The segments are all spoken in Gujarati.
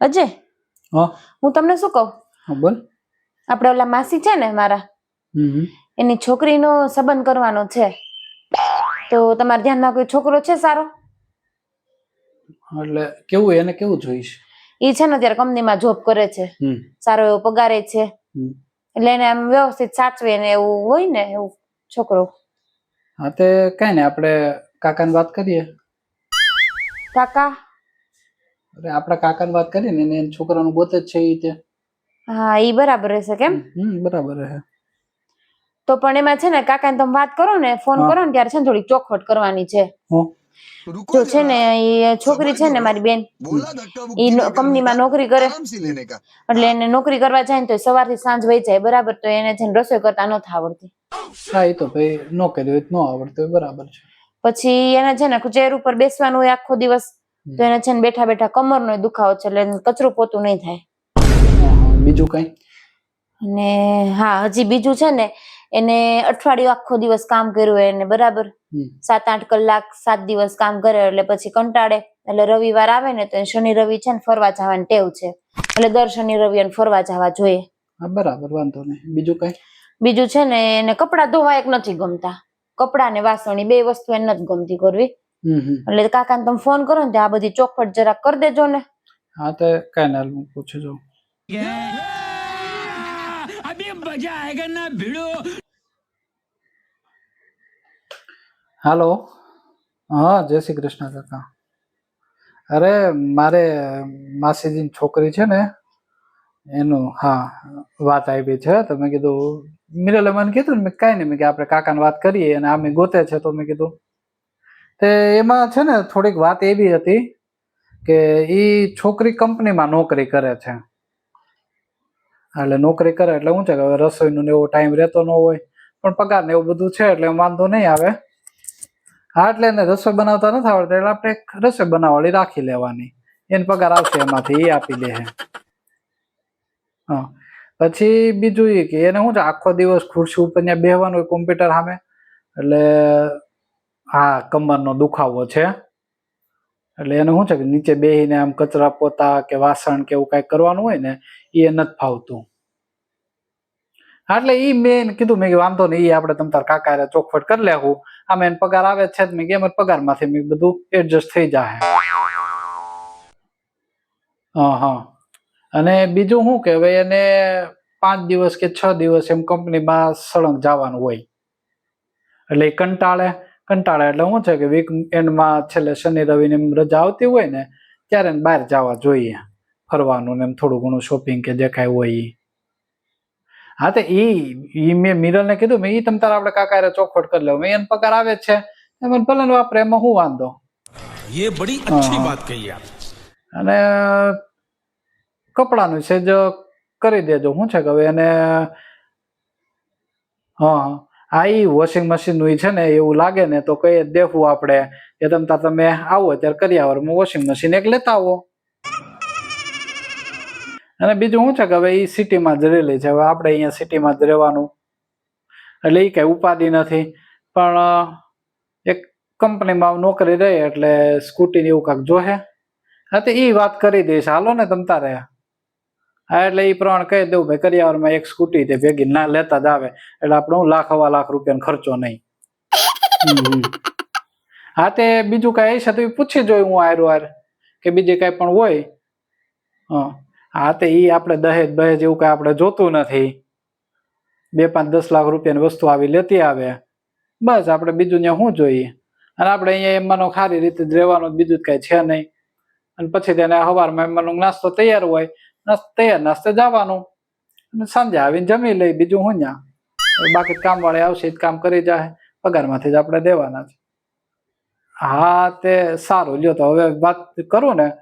અજય? હા. હું તમને શું કહું? બોલ. આપણે ઓલા માસી છે ને મારા એની છોકરીનો સંબંધ કરવાનો છે. તો તમારા ધ્યાનમાં કોઈ છોકરો છે સારો? એટલે કેવું એને કેવું જોઈશ? એ છે ને અત્યારે કંપનીમાં જોબ કરે છે. સારો એવો પગારે છે. એટલે એને આમ વ્યવસ્થિત સાચવે ને એવું હોય ને એવું છોકરો. હા તે કઈ ને આપણે કાકાને વાત કરીએ. કાકા? અરે આપણા કાકાની વાત કરી ને એને છોકરાનું ગોત જ છે ઈ હા એ બરાબર રહેશે કેમ? હમ બરાબર હે. તો પણ એમાં છે ને કાકાને તમે વાત કરો ને ફોન કરો ને ત્યારે છે ને થોડી ચોખવટ કરવાની છે. તો છે ને એ છોકરી છે ને મારી બેન એ કંપનીમાં નોકરી કરે. એટલે એને નોકરી કરવા જાય ને તો સવારથી સાંજ વહી જાય બરાબર? તો એને છે ને રસોઈ કરતા નથી આવડતી. હા એ તો ભાઈ નો કર્યું ન આવડતું બરાબર છે. પછી એને છે ને ચેર ઉપર બેસવાનું હોય આખો દિવસ. તો એને છે ને બેઠા બેઠા કમરનો દુખાવો છે એટલે કચરું પોતું નહીં થાય. બીજું કઈ? અને હા હજી બીજું છે ને એને અઠવાડિયું આખો દિવસ કામ કર્યું એને બરાબર? સાત આઠ કલાક સાત દિવસ કામ કરે એટલે પછી કંટાળે. એટલે રવિવાર આવે ને તો શનિ રવિ છે ને ફરવા જવાની ટેવ છે. એટલે દર શનિ રવિ એને ફરવા જવા જોઈએ. બરાબર વાંધો નહીં. બીજું કઈ? બીજું છે ને એને કપડાં ધોવા એક નથી ગમતા. કપડાં ને વાસણી બે વસ્તુ એને નથી ગમતી કરવી એટલે કાકાને તમે ફોન કરો ને આ બધી ચોખવટ જરા કરી દેજો ને. હા તો કઈ ના હું પૂછી જોઉં હાલો. હા જય શ્રી કૃષ્ણ કાકા. અરે મારે માસીજીની છોકરી છે ને એનું હા વાત આવી છે. તો મેં કીધું મિરલે મને કીધું ને મેં કાંઈ નહીં મેં કે આપણે કાકાને વાત કરીએ અને આ મેં ગોતે છે તો મેં કીધું તે એમાં છે ને થોડીક વાત એવી હતી કે એ છોકરી કંપનીમાં નોકરી કરે છે. એટલે નોકરી કરે એટલે શું છે કે હવે રસોઈનો ને એવો ટાઈમ રહેતો ન હોય. પણ પગાર ને એવું બધું છે એટલે વાંધો નહીં આવે. હા, એટલે એને રસોઈ બનાવતા નથી આવડતી. એટલે આપણે એક રસોઈ બનાવવાળી રાખી લેવાની. એને પગાર આવશે એમાંથી એ આપી દે. હા. પછી બીજું એ કે એને શું છે આખો દિવસ ખુરશી ઉપર ત્યાં બેહવાનું હોય કોમ્પ્યુટર સામે. એટલે હા કમરનો દુખાવો છે. એટલે એને શું છે કે નીચે બેહીને આમ કચરા પોતા કે વાસણ કે એવું કાંઈ કરવાનું હોય ને એ નથી ફાવતું. એટલે એ મેં કીધું, મેં વાંધો નહીં એ આપણે તમ તાર કાકા ચોખવટ કરી લેવું આમ એને પગાર આવે છે મેં કેમ પગારમાંથી મેં બધું એડજસ્ટ થઈ જાય હા હા અને બીજું શું કે, હવે એને પાંચ દિવસ કે છ દિવસ એમ કંપનીમાં સળંગ જવાનું હોય. એટલે એ કંટાળે કંટાળા એટલે શું છે કે વીક એન્ડમાં છેલ્લે શનિ રવિને એમ રજા આવતી હોય ને ત્યારે બહાર જવા જોઈએ. ફરવાનું ને એમ થોડું ઘણું શોપિંગ કે જે કાંઈ હોય એ હા તો એ એ મેં મિરલને કીધું મેં એ તમ તારા આપણે કાકા ચોખવટ કરી લેવું મેં એને પગાર આવે છે. એમ ભલે વાપરે એમાં હું વાંધો? એ બડી અચ્છી વાત કહી આપ. અને કપડાનું છે જ કરી દેજો. શું છે કે હવે એને હા હા એ વોશિંગ મશીનનું છે ને, એવું લાગે ને, તો કઈ દેખવું આપણે કે તમતા તમે આવો, ત્યારે કરી આવો. વોશિંગ મશીન એક લેતા આવો. અને બીજું શું છે કે હવે એ સિટીમાં જ રહેલી છે. હવે આપણે અહીંયા સિટીમાં જ રહેવાનું. એટલે એ કઈ ઉપાધિ નથી. પણ એક કંપનીમાં નોકરી રહે એટલે સ્કૂટી ને એવું કાંઈક જોહે. હા, તો એ વાત કરી દઈશ. હાલો ને તમ તારે. હા, એટલે એ પ્રમાણે કહી દઉં ભાઈ, કરિયાવરમાં એક સ્કૂટી તે ભેગી ના લેતા જ આવે. એટલે આપણે હું લાખ હવા લાખ રૂપિયાનો ખર્ચો નહીં. હા, તે બીજું કાંઈ હશે તો એ પૂછી જોઈ હું આયરો હાર, કે બીજે કાંઈ પણ હોય. હા. હા, તે એ આપણે દહેજ બહેજ એવું કાંઈ આપણે જોતું નથી. બે પાંચ દસ લાખ રૂપિયાની વસ્તુ આવી લેતી આવે. બસ, આપણે બીજું ત્યાં શું જોઈએ? અને આપણે અહીંયા એમાંનો સારી રીતે જ રહેવાનું, બીજું જ કાંઈ છે નહીં. અને પછી તેને સવારમાં એમમાંનો નાસ્તો તૈયાર હોય નાસ્તો, નસ્તે જવાનું. સાંજે આવીને જમી લઈ બીજું હું ત્યાં બાકી કામ વાળી આવશે કામ કરી જાય પગારમાંથી જ આપણે દેવાના છે. હા, તે સારું. લ્યો તો હવે વાત કરું ને.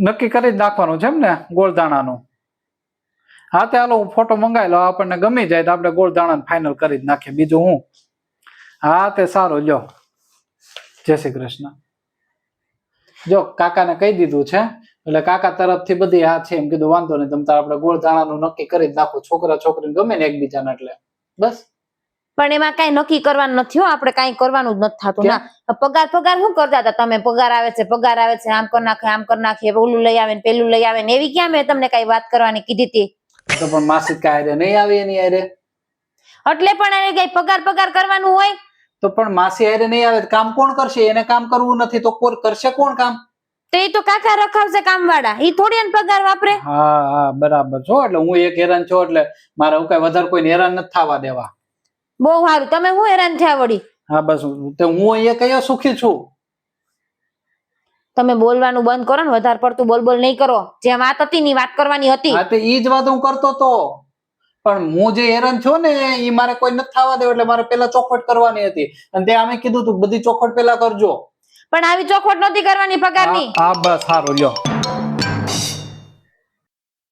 નક્કી કરી જ નાખવાનું છે એમ ને ગોળદાણાનું હા, તે હાલો હું ફોટો મંગાવી લો આપણને ગમી જાય તો આપણે ગોળદાણા ફાઇનલ કરી જ નાખીએ. બીજું હું. હા, તે સારું. લ્યો. જય શ્રી કૃષ્ણ. જો કાકાને કહી દીધું છે એટલે કાકા તરફથી બધી હા છે એમ કીધું વાંધો નહીં તમે તાર આપણે ગોળ દાણાનું નક્કી કરી જ નાખો છોકરા છોકરીને ગમે ને એકબીજાને એટલે. બસ. પણ એમાં કઈ નક્કી કરવાનું નથી હો આપણે કઈ કરવાનું જ નથી થતું. ના પગાર પગાર શું કરતા હતા? તમે પગાર આવે છે પગાર આવે છે આમ કરી નાખે આમ કરી નાખીએ ઓલું લઈ આવે ને પેલું લઈ આવે ને એવી ક્યાં મેં તમને કઈ વાત કરવાની કીધી હતી? તો પણ માસિક કાંઈ નહીં આવે એની આયરે એટલે પણ એને કઈ પગાર પગાર કરવાનું હોય? તો પણ માસી હારે નહીં આવે તો કામ કોણ કરશે? એને કામ કરવું નથી તો કોણ કરશે કોણ કામ? તો એ તો કાકા રખાવશે કામ વાળા એ થોડી એને પગાર વાપરે. હા હા બરાબર. છો એટલે હું એક હેરાન છું એટલે મારે હું કઈ વધારે કોઈને હેરાન નથી થવા દેવા. બહુ સારું. તમે હું હેરાન થયા વળી? હા બસ. તો હું અહીંયા કયો સુખી છું? તમે બોલવાનું બંધ કરો ને. વધારે પડતું બોલ બોલ નહીં કરો. જે વાત હતી ની વાત કરવાની હતી. હા તો ઈ જ વાત હું કરતો તો. પણ હું જે હેરાન છું ને એ મારે કોઈ નથી થવા દેવું એટલે મારે પેલા ચોખવટ કરવાની હતી. અને તે અમે કીધું તું બધી ચોખવટ પેલા કરજો. પણ આવી ચોખવટ નહોતી કરવાની પગારની. હા હા, બસ સારું લ્યો.